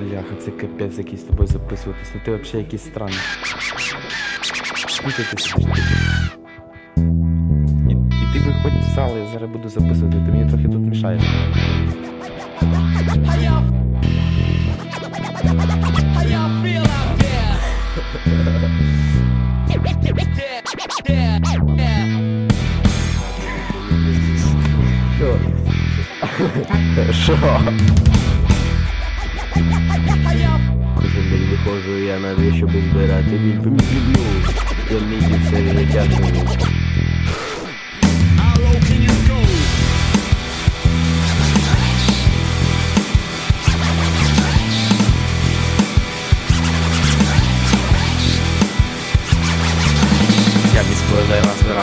Бляха, це капець якийсь з тобою записуватись. Ну ти взагалі якийсь странний. І, і ти виходь в зал, я зараз буду записувати, ти мені трохи тут мішаєш. Що? Кожен день виходжу я на дві, щоб збирати відповідь люблю. Я мій все життя.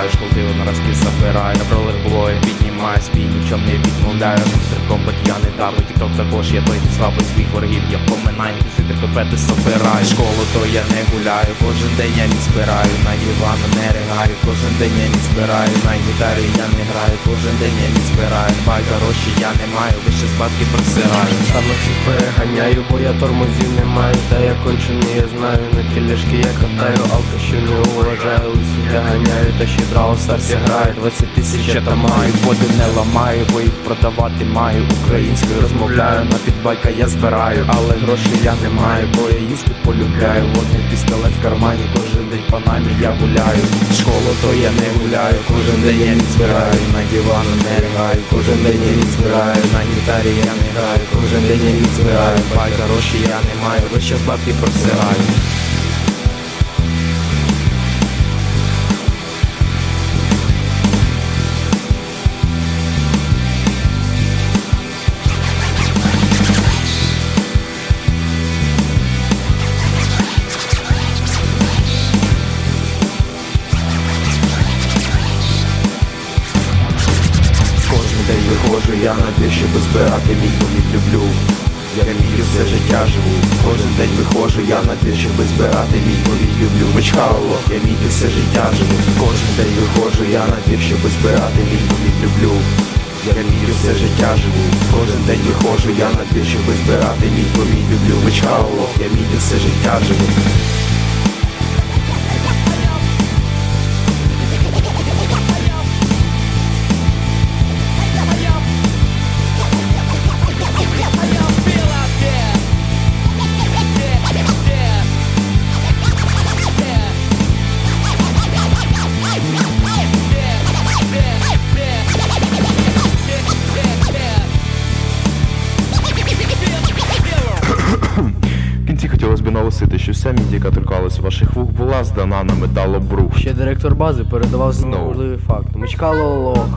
Міської розбираю, школдиво на розкіс забираю На ролерблої піднімаю свій, ні в чому не відмовляю з стрибком я не давлю Тікток також я той слабий свій ворогів. Я поминаю, сити копети собираю. Школу то я не гуляю Кожен день я збираю На дивану не ригаю Кожен день я збираю На гітарі я не граю Кожен день я збираю Бай гроші я не маю Лише збатки просираю. Саме всіх переганяю, бо я тормозів не маю. Та я кончений, я знаю, на тележки я катаю. Алкашів не уважаю, усіх я ганяю. Та ще Браwl Старсі граю 20 тисяч я там маю Води не ламаю, бо їх продавати маю. Українською розмовляю, на підбайка я збираю Але грошей я не маю, бо я їсти полюбляю. Водний пістолет в кармані, кожен день по намі я гуляю. Школу то я не гуляю, кожен день я не збираю. На дивану не ригаю, кожен день я не збираю. На гітарі я не граю, кожен день я не збираю. Бай гроші я не маю, весь час бабки просираю виходжу я на двір, щоб збирати відповідь люблю. Я вмію все життя живу. Кожен день виходжу я на двір, щоб збирати відповідь люблю. Мичкало, я вмію все життя живу. Кожен день виходжу я на двір, щоб збирати відповідь люблю. Я вмію все життя живу. Кожен день виходжу я на двір, щоб збирати відповідь люблю. Мичкало, я вмію все життя живу наголосити, що вся мідія, яка торкалась ваших вух, була здана на металобрух. Ще директор бази передавав Знову. важливий факт. Мичкало лох.